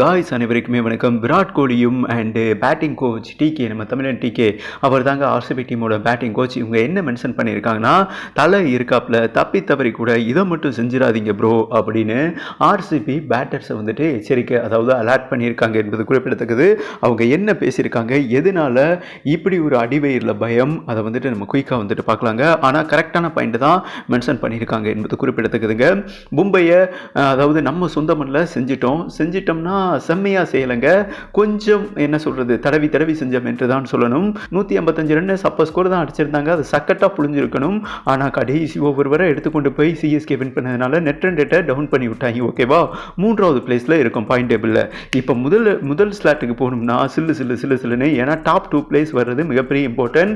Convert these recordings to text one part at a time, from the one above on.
Guys அனைவருக்குமே வணக்கம். விராட் கோலியும் அண்டு பேட்டிங் கோச் டிகே நம்ம தமிழன் டிகே அவர் தாங்க ஆர்சிபி டீமோட பேட்டிங் கோச் இவங்க என்ன மென்ஷன் பண்ணியிருக்காங்கன்னா தலை இருக்காப்புல தப்பி தவறி கூட இதை மட்டும் செஞ்சிடாதீங்க ப்ரோ அப்படின்னு ஆர்சிபி பேட்டர்ஸை வந்துட்டு எச்சரிக்கை அதாவது அலர்ட் பண்ணியிருக்காங்க என்பது குறிப்பிடத்தக்கது. அவங்க என்ன பேசியிருக்காங்க எதனால இப்படி ஒரு அடிவயிரில் பயம் அதை வந்துட்டு நம்ம குயிக்காக வந்துட்டு பார்க்கலாங்க. ஆனால் கரெக்டான பாயிண்ட் தான் மென்ஷன் பண்ணியிருக்காங்க என்பது குறிப்பிடத்தக்கதுங்க. மும்பையை அதாவது நம்ம சொந்த மண்ணில் செஞ்சிட்டோம். செஞ்சிட்டோம்னா செம்மையாக செய்யலைங்க. கொஞ்சம் என்ன சொல்கிறது தடவி தடவி செஞ்சோம் என்று தான் சொல்லணும். நூற்றி ஐம்பத்தஞ்சு ரன் சப்ப ஸ்கோர் தான் அடிச்சிருந்தாங்க. அது சக்கட்டாக புழிஞ்சிருக்கணும். ஆனால் கடைசி ஓவர் வரை எடுத்துக்கொண்டு போய் சிஎஸ்கே வின் பண்ணதுனால நெட் ரன் ரேட்டை டவுன் பண்ணி விட்டாங்க ஓகேவா மூன்றாவது பிளேஸில் இருக்கும் பாயிண்ட் டேபிளில் இப்போ முதல் முதல் ஸ்லாட்டுக்கு போகணும்னா சில்லு சில்லு சில்லு சில்லுன்னு ஏன்னா டாப் டூ பிளேஸ் வர்றது மிகப்பெரிய இம்பார்ட்டன்ட்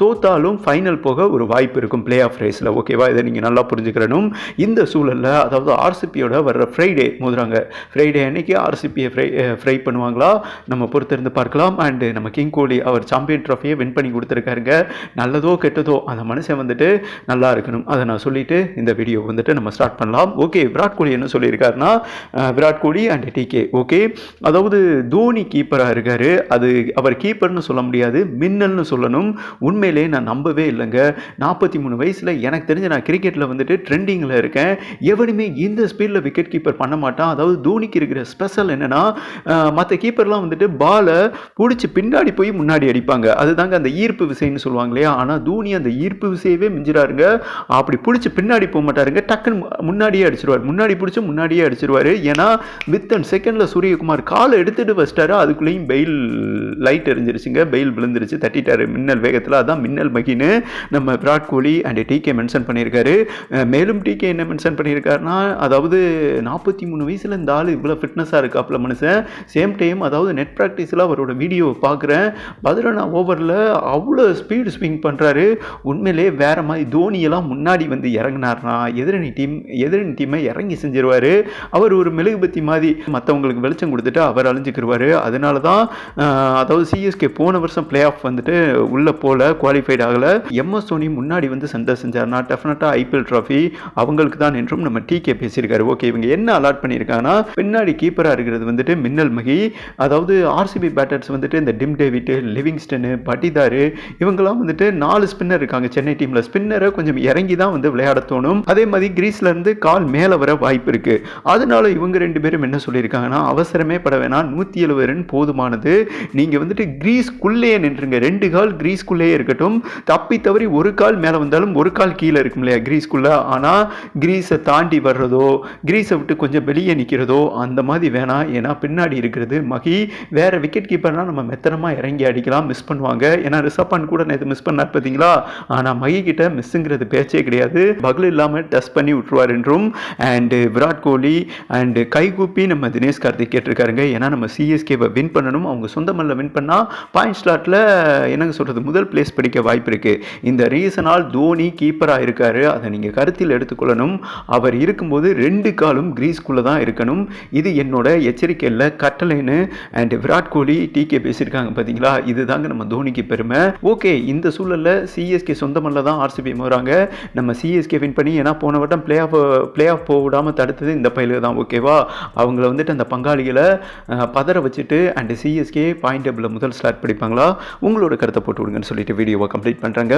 தோத்தாலும் ஃபைனல் போக ஒரு வாய்ப்பு இருக்கும் பிளே ஆஃப் ரேஸில் ஓகேவா இதை நீங்கள் நல்லா புரிஞ்சுக்கிறணும். இந்த சூழலில் அதாவது ஆர்சிபியோட வர்ற ஃப்ரைடே மோதுறாங்க. ஃப்ரைடே அன்னைக்கு ஆர்சிபியை ஃப்ரை ஃப்ரை பண்ணுவாங்களா? நம்ம பொறுத்திருந்து பார்க்கலாம். அண்டு நம்ம கிங் கோலி அவர் சாம்பியன் ட்ராஃபியை வின் பண்ணி கொடுத்துருக்காருங்க. நல்லதோ கெட்டதோ அந்த மனுஷன் வந்துட்டு நல்லா இருக்கணும். அதை நான் சொல்லிட்டு இந்த வீடியோ வந்துட்டு நம்ம ஸ்டார்ட் பண்ணலாம். ஓகே விராட் கோலி என்ன சொல்லியிருக்காருன்னா eh, Virat Kohli and DK okay அதாவது தோனி கீப்பராக இருக்கார். அது அவர் கீப்பர்னு சொல்ல முடியாது மின்னல்னு சொல்லணும். உண்மையிலே நான் நம்பவே இல்லைங்க. நாற்பத்தி மூணு வயசில் எனக்கு தெரிஞ்ச நான் கிரிக்கெட்டில் வந்துட்டு ட்ரெண்டிங்கில் இருக்கேன். எவனுமே இந்த ஸ்பீடில் விக்கெட் கீப்பர் பண்ண மாட்டான். அதாவது தோனிக்கு இருக்கிற ஸ்பெஷல் என்னென்னா மற்ற கீப்பர்லாம் வந்துட்டு பாலை பிடிச்சி பின்னாடி போய் முன்னாடி அடிப்பாங்க. அதுதாங்க அந்த ஈர்ப்பு விசைன்னு சொல்லுவாங்க இல்லையா? ஆனால் தோனி அந்த ஈர்ப்பு விசையவே மிஞ்சிறாருங்க அப்படி பிடிச்சி பின்னாடி போக மாட்டாருங்க. டக்குன்னு முன்னாடியே அடிச்சிருவார். முன்னாடி பிடிச்சி முன்னாடியே அடிச்சிருவார். ஏன்னா வித்தன் செகண்டில் சூரியகுமார் காலை எடுத்துட்டு வச்சிட்டாரு. அதுக்குள்ளேயும் பெயில் லைட் எரிஞ்சிருச்சுங்க. பெயில் விழுந்துருச்சு. தட்டிட்டாரு மின்னல் வேகத்தில். அதான் மின்னல் மகின்னு நம்ம Virat Kohli and DK mention பண்ணியிருக்காரு. மேலும் மேலும் டிகே என்ன மென்ஷன் பண்ணியிருக்காருனா அதாவது நாற்பத்தி மூணு வயசில் இந்த ஆள் இவ்வளோ ஃபிட்னஸாக இருக்காப்புல மனுஷன். சேம் டைம் அதாவது நெட் ப்ராக்டிஸில் அவரோட வீடியோவை பார்க்குறேன் பதிலனா ஓவரில் அவ்வளோ ஸ்பீடு ஸ்விங் பண்ணுறாரு உண்மையிலே வேற மாதிரி தோனியெல்லாம் முன்னாடி வந்து இறங்குனார்னா எதிரணி டீம் எதிரணி டீமை இறங்கி செஞ்சிருவார். அவர் ஒரு மெழுகுபத்தி மாதிரி மற்றவங்களுக்கு வெளிச்சம் கொடுத்துட்டு அவர் அழிஞ்சுக்கிருவார். அதனால தான் அதாவது சிஎஸ்கே போன வருஷம் பிளே ஆஃப் வந்துட்டு உள்ளே போல குவாலிஃபைட் ஆகலை. எம்எஸ் தோனி முன்னாடி வந்து சண்டை செஞ்சார்னா டெஃபினட்டாக ஐபிஎல் ட்ராஃபி அவங்களுக்கு தான் என்றும் நம்ம டிகே பேசியிருக்காரு. ஓகே இவங்க என்ன அலாட் பண்ணியிருக்காங்கன்னா பின்னாடி கீப்பராக இருக்கிறது வந்துட்டு மின்னல் மகி. அதாவது ஆர்சிபி பேட்டர்ஸ் வந்துட்டு இந்த டிம் டேவிட்டு லிவிங்ஸ்டனு பட்டிதாரு இவங்கெல்லாம் வந்துட்டு நாலு ஸ்பின்னர் இருக்காங்க. சென்னை டீமில் ஸ்பின்னரை கொஞ்சம் இறங்கி தான் வந்து விளையாட தோணும். அதே மாதிரி கிரீஸ்ல இருந்து கால் மேலே வர வாய்ப்பு இருக்கு. அதனால இவங்க ரெண்டு பேரும் என்ன சொல்லியிருக்காங்கன்னா அவசரமே பட வேணாம். நூற்றி எழுபது ரன் போதுமானது. நீங்கள் வந்துட்டு கிரீஸ்குள்ளேயே நின்றுங்க. ரெண்டு கால் கிரீஸ்குள்ளேயே இருக்கட்டும். தப்பி தவறி ஒரு கால் மேலே வந்தாலும் ஒரு கால் கீழே இருக்கும் இல்லையா கிரீஸ்குள்ளே ஆனால் கிரீஸை தாண்டி வர்றதோ கிரீஸை விட்டு கொஞ்சம் வெளியே நிற்கிறதோ அந்த மாதிரி வேணாம். ஏன்னா பின்னாடி இருக்கிறது மகி. வேற விக்கெட் கீப்பர்னா நம்ம மெத்தனமாக இறங்கி அடிக்கலாம் மிஸ் பண்ணுவாங்க. ஏன்னா ரிஷப் பண்ட் கூட நேற்று மிஸ் பண்ணார் பார்த்தீங்களா ஆனால் மகி கிட்ட மிஸ்ஸுங்கிறது பேச்சே கிடையாது. பகல் இல்லாமல் டஸ்ட் பண்ணி விட்டுருவார் என்றும். அண்டு விராட் கோலி அண்டு கைகூப்பி நம்ம தினேஷ் கார்த்திக் கேட்டிருக்காருங்க. ஏன்னா நம்ம சிஎஸ்கேவை வின் பண்ணணும். அவங்க சொந்த மண்ணில் வின் பண்ணால் பாயிண்ட் ஸ்லாட்டில் என்னங்க சொல்கிறது முதல் பிளேஸ் படிக்க வாய்ப்பு இருக்குது இந்த ரீசனால் தோனி கீப்பராக இருக்காரு. அதை நீங்கள் கருத்தில் எடுத்துக்கொள்ளணும். அவர் இருக்கும்போது ரெண்டு காலும் கிரீஸ்குள்ளே தான் இருக்கணும். இது என்னோட எச்சரிக்கை இல்லை கட்டளைன்னு அண்ட் விராட் கோலி டிகே பேசியிருக்காங்க பார்த்தீங்களா இதுதாங்க நம்ம தோனிக்கு பெருமை. ஓகே இந்த சூழலில் சிஎஸ்கே சொந்த மண்ணில் தான் ஆர்சிபி வராங்க நம்ம சிஎஸ்கே வின் பண்ணி ஏன்னா போன வட்டம் பிளே ஆஃப் பிளே ஆஃப் போக விடாமல் தடுத்தது இந்த பயிலுக்கு தான் ஓகேவா அவங்கள வந்துட்டு அந்த பங்காளிகளை பதற வச்சுட்டு அண்ட் சிஎஸ்கே பாயிண்ட் டேபிளில் முதல் ஸ்டார்ட் படிப்பாங்களா? உங்களோட கருத்தை போட்டு விடுங்கன்னு சொல்லிட்டு வீடியோவை கம்ப்ளீட் பண்ணுறாங்க